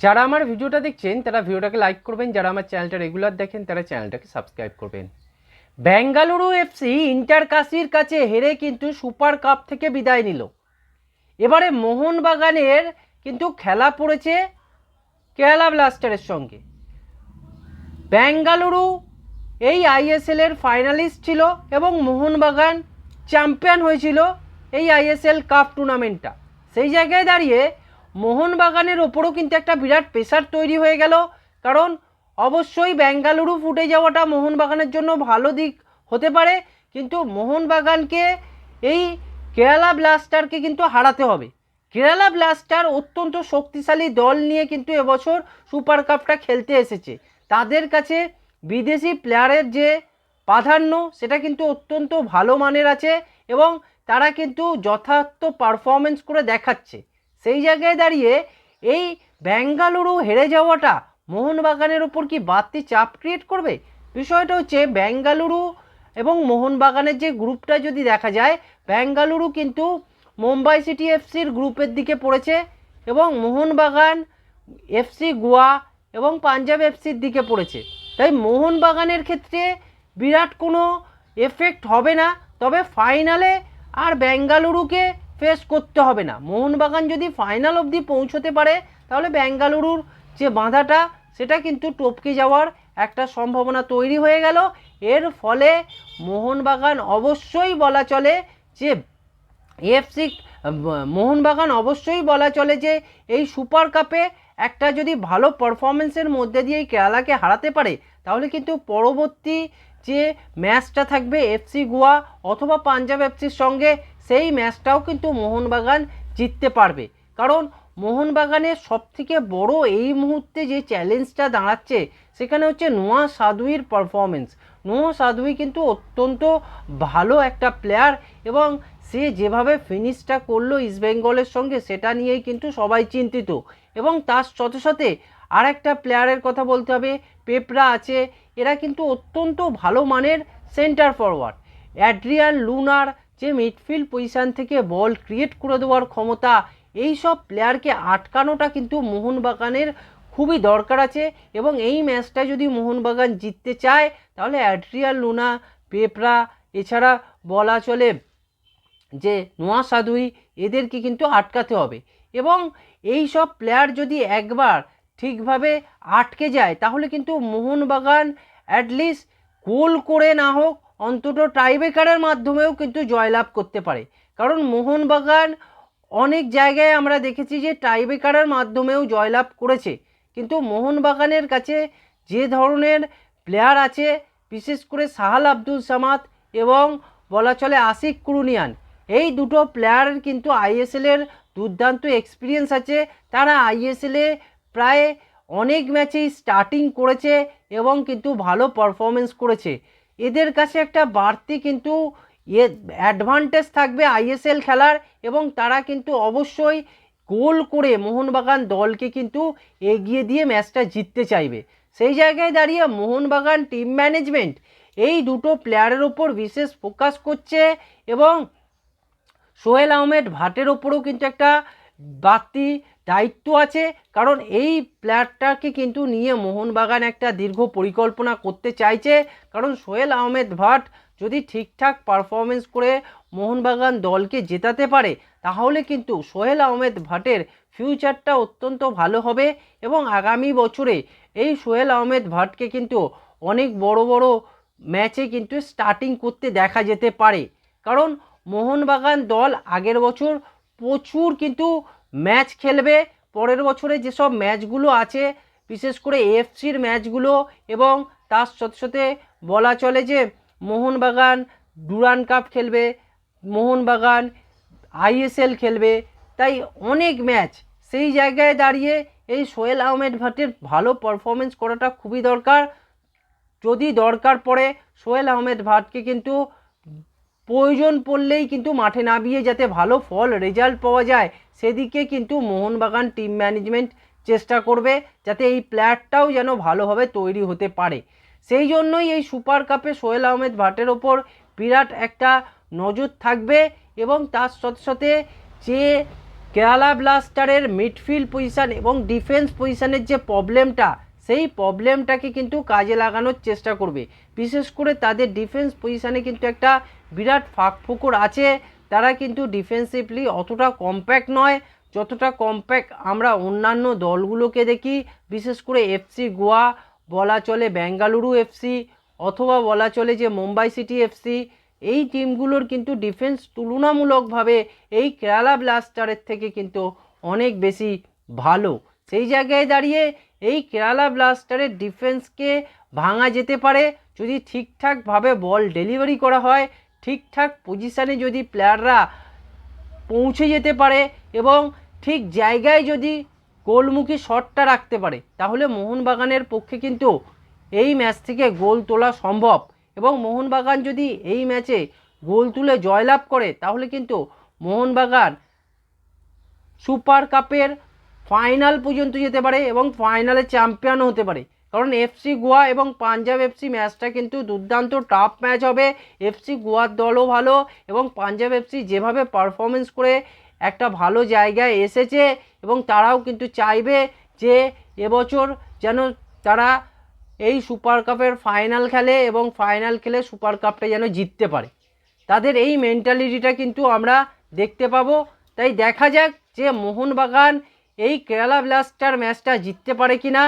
যারা আমার ভিডিওটা দেখছেন, তারা ভিডিওটাকে লাইক করবেন। যারা আমার চ্যানেলটা রেগুলার দেখেন, তারা চ্যানেলটাকে সাবস্ক্রাইব করবেন। বেঙ্গালুরু এফসি ইন্টার কাশির কাছে হেরে কিন্তু সুপার কাপ থেকে বিদায় নিল। এবারে মোহনবাগানের কিন্তু খেলা পড়েছে কেরালা ব্লাস্টারের সঙ্গে। বেঙ্গালুরু এই আইএসএল এর ফাইনালিস্ট ছিল এবং মোহনবাগান চ্যাম্পিয়ন হয়েছিল এই আইএসএল কাপ টুর্নামেন্টটা সেই জায়গায় দাঁড়িয়ে মোহনবাগানের ওপরও কিন্তু একটা বিরাট প্রেশার তৈরি হয়ে গেল। কারণ অবশ্যই বেঙ্গালুরু ফুটে যাওয়াটা মোহনবাগানের জন্য ভালো দিক হতে পারে, কিন্তু মোহনবাগানকে এই কেরালা ব্লাস্টারকে কিন্তু হারাতে হবে। কেরালা ব্লাস্টার অত্যন্ত শক্তিশালী দল নিয়ে কিন্তু এবছর সুপার কাপটা খেলতে এসেছে। তাদের কাছে বিদেশি প্লেয়ারের যে প্রাধান্য, সেটা কিন্তু অত্যন্ত ভালো মানের আছে এবং তারা কিন্তু যথার্থ পারফরমেন্স করে দেখাচ্ছে। সেই জায়গায় দাঁড়িয়ে এই ব্যাঙ্গালুরু হেরে যাওয়াটা মোহনবাগানের ওপর কি বাড়তি চাপ ক্রিয়েট করবে? বিষয়টা হচ্ছে বেঙ্গালুরু এবং মোহনবাগানের যে গ্রুপটা যদি দেখা যায় বেঙ্গালুরু কিন্তু মুম্বাই সিটি এফসির গ্রুপের দিকে পড়েছে এবং মোহনবাগান এফসি গোয়া এবং পাঞ্জাব এফসির দিকে পড়েছে। তাই মোহনবাগানের ক্ষেত্রে বিরাট কোনো এফেক্ট হবে না, তবে ফাইনালে আর বেঙ্গালুরুকে ফেস করতে হবে না। মোহনবাগান যদি ফাইনাল অবধি পৌঁছতে পারে, তাহলে বেঙ্গালুরুর যে বাঁধাটা, সেটা কিন্তু টপকে যাওয়ার একটা সম্ভাবনা তৈরি হয়ে গেল। এর ফলে মোহনবাগান অবশ্যই বলা চলে যে, এফসি মোহনবাগান অবশ্যই বলা চলে যে, এই সুপার কাপে একটা যদি ভালো পারফরমেন্সের মধ্যে দিয়ে এই কেরালাকে হারাতে পারে, তাহলে কিন্তু পরবর্তী যে ম্যাচটা থাকবে এফসি গোয়া অথবা পাঞ্জাব এফসির সঙ্গে, সেই ম্যাচটাও কিন্তু মোহনবাগান জিততে পারবে। কারণ মোহনবাগানের সবথেকে বড় এই মুহূর্তে যে চ্যালেঞ্জটা দাঁড়াচ্ছে, সেখানে হচ্ছে নোয়া সাদুইর পারফরমেন্স নোয়া সাদুই কিন্তু অত্যন্ত ভালো একটা প্লেয়ার এবং সে যেভাবে ফিনিশটা করল ইস্টবেঙ্গলের সঙ্গে, সেটা নিয়েই কিন্তু সবাই চিন্তিত। এবং তার সাথে সাথে আর একটা প্লেয়ারের কথা বলতে হবে পেপরা আছে, এরা কিন্তু অত্যন্ত ভালো মানের সেন্টার ফরওয়ার্ড অ্যাড্রিয়ান লুনার যে মিডফিল্ড পজিশান থেকে বল ক্রিয়েট করে দেওয়ার ক্ষমতা এই সব প্লেয়ারকে আটকানোটা কিন্তু মোহনবাগানের খুবই দরকার আছে এবং এই ম্যাচটা যদি মোহনবাগান জিততে চায়, তাহলে অ্যাড্রিয়ান লুনা, পেপরা, এছাড়া বলা চলে যে নোয়া সাদুই এদেরকে কিন্তু আটকাতে হবে। এবং এই সব প্লেয়ার যদি একবার ঠিকভাবে আটকে যায়, তাহলে কিন্তু মোহনবাগান অ্যাটলিস্ট গোল করে না হোক, অন্তত টাইব্রেকারের মাধ্যমেও কিন্তু জয়লাভ করতে পারে। কারণ মোহনবাগান অনেক জায়গায় আমরা দেখেছি যে টাইব্রেকারের মাধ্যমেও জয়লাভ করেছে। কিন্তু মোহনবাগানের কাছে যে ধরনের প্লেয়ার আছে, বিশেষ করে সাহাল আব্দুল সামাদ এবং বলা চলে আশিক কুরুনিয়ান, এই দুটো প্লেয়ারের কিন্তু আইএসএলের দুর্দান্ত এক্সপিরিয়েন্স আছে। তারা আইএসএলে প্রায় অনেক ম্যাচেই স্টার্টিং করেছে এবং কিন্তু ভালো পারফরমেন্স করেছে। এদের কাছে একটা বাড়তি কিন্তু এ অ্যাডভান্টেজ থাকবে আইএসএল খেলার এবং তারা কিন্তু অবশ্যই গোল করে মোহনবাগান দলকে কিন্তু এগিয়ে দিয়ে ম্যাচটা জিততে চাইবে। সেই জায়গায় দাঁড়িয়ে মোহনবাগান টিম ম্যানেজমেন্ট এই দুটো প্লেয়ারের ওপর বিশেষ ফোকাস করছে এবং সোহেল আহমেদ ভাটের ওপরেও কিন্তু একটা বাড়তি দায়িত্ব আছে, কারণ এই প্লেয়ারটাকে কিন্তু নিয়ে মোহনবাগান একটা দীর্ঘ পরিকল্পনা করতে চাইছে। কারণ সোহেল আহমেদ ভাট যদি ঠিকঠাক পারফরমেন্স করে মোহনবাগান দলকে জেতাতে পারে, তাহলে কিন্তু সোহেল আহমেদ ভাটের ফিউচারটা অত্যন্ত ভালো হবে এবং আগামী বছরে এই সোহেল আহমেদ ভাটকে কিন্তু অনেক বড় বড় ম্যাচে কিন্তু স্টার্টিং করতে দেখা যেতে পারে। কারণ মোহনবাগান দল আগের বছর প্রচুর কিন্তু ম্যাচ খেলবে। পরের বছরে যেসব ম্যাচগুলো আছে, বিশেষ করে এফসির ম্যাচগুলো এবং তার সাথে সাথে বলা চলে যে মোহনবাগান ডুরান কাপ খেলবে, মোহনবাগান আইএসএল খেলবে। তাই অনেক ম্যাচ সেই জায়গায় দাঁড়িয়ে এই সোহেল আহমেদ ভাটের ভালো পারফরমেন্স করাটা খুবই দরকার। যদি দরকার পড়ে, সোহেল আহমেদ ভাটকে কিন্তু প্রয়োজন পড়লেই কিন্তু মাঠে নামিয়ে যাতে ভালো ফল রেজাল্ট পাওয়া যায়, সেদিকে কিন্তু মোহনবাগান টিম ম্যানেজমেন্ট চেষ্টা করবে যাতে এই প্লেয়ারটাও যেন ভালোভাবে তৈরি হতে পারে। সেই জন্যই এই সুপার কাপে সোহেল আহমেদ ভাটের ওপর বিরাট একটা নজর থাকবে এবং তার সাথে সাথে যে কেরালা ব্লাস্টারের মিডফিল্ড পজিশান এবং ডিফেন্স পজিশানের যে প্রবলেমটা সেই প্রবলেমটাকে কিন্তু কাজে লাগানোর চেষ্টা করবে। বিশেষ করে তাদের ডিফেন্স পজিশনে কিন্তু একটা বিরাট ফাঁক ফুকুর আছে। তারা কিন্তু ডিফেন্সিভলি অতটা কম্প্যাক্ট নয়। যতটা কম্প্যাক্ট আমরা অন্যান্য দলগুলোকে দেখি, বিশেষ করে এফসি গোয়া, বলা চলে বেঙ্গালুরু এফসি অথবা বলা চলে যে মুম্বাই সিটি এফসি এই টিমগুলোর কিন্তু ডিফেন্স তুলনামূলকভাবে এই কেরালা ব্লাস্টারের থেকে কিন্তু অনেক বেশি ভালো। সেই জায়গায় দাঁড়িয়ে এই কেরালা ব্লাস্টারের ডিফেন্সকে ভাঙা যেতে পারে। যদি ঠিকঠাকভাবে বল ডেলিভারি করা হয়, ঠিকঠাক পজিশানে যদি প্লেয়াররা পৌঁছে যেতে পারে এবং ঠিক জায়গায় যদি গোলমুখী শটটা রাখতে পারে, তাহলে মোহনবাগানের পক্ষে কিন্তু এই ম্যাচ থেকে গোল তোলা সম্ভব। এবং মোহনবাগান যদি এই ম্যাচে গোল তুলে জয়লাভ করে, তাহলে কিন্তু মোহনবাগান সুপার কাপের ফাইনাল পর্যন্ত যেতে পারে এবং ফাইনালে চ্যাম্পিয়ন হতে পারে। কারণ এফসি গোয়া এবং পাঞ্জাব এফসি ম্যাচটা কিন্তু দুর্দান্ত টাফ ম্যাচ হবে। এফসি গোয়ার দলও ভালো এবং পাঞ্জাব এফসি যেভাবে পারফরমেন্স করে একটা ভালো জায়গায় এসেছে এবং তারাও কিন্তু চাইবে যে এবছর যেন তারা এই সুপার কাপের ফাইনাল খেলে এবং ফাইনাল খেলে সুপার কাপটা যেন জিততে পারে। তাদের এই মেন্টালিটিটা কিন্তু আমরা দেখতে পাবো। তাই দেখা যাক যে মোহনবাগান এই কেরালা ব্লাস্টার ম্যাচটা জিততে পারে কি না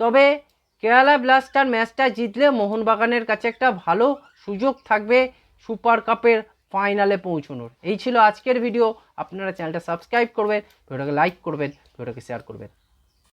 তবে কেরালা ব্লাস্টার ম্যাচটা জিতলে মোহনবাগানের কাছে একটা ভালো সুযোগ থাকবে সুপার কাপের ফাইনালে পৌঁছানোর। এই ছিল আজকের ভিডিও আপনারা চ্যানেলটা সাবস্ক্রাইব করবেন ভিডিওটাকে লাইক করবেন ভিডিওটাকে শেয়ার করবেন।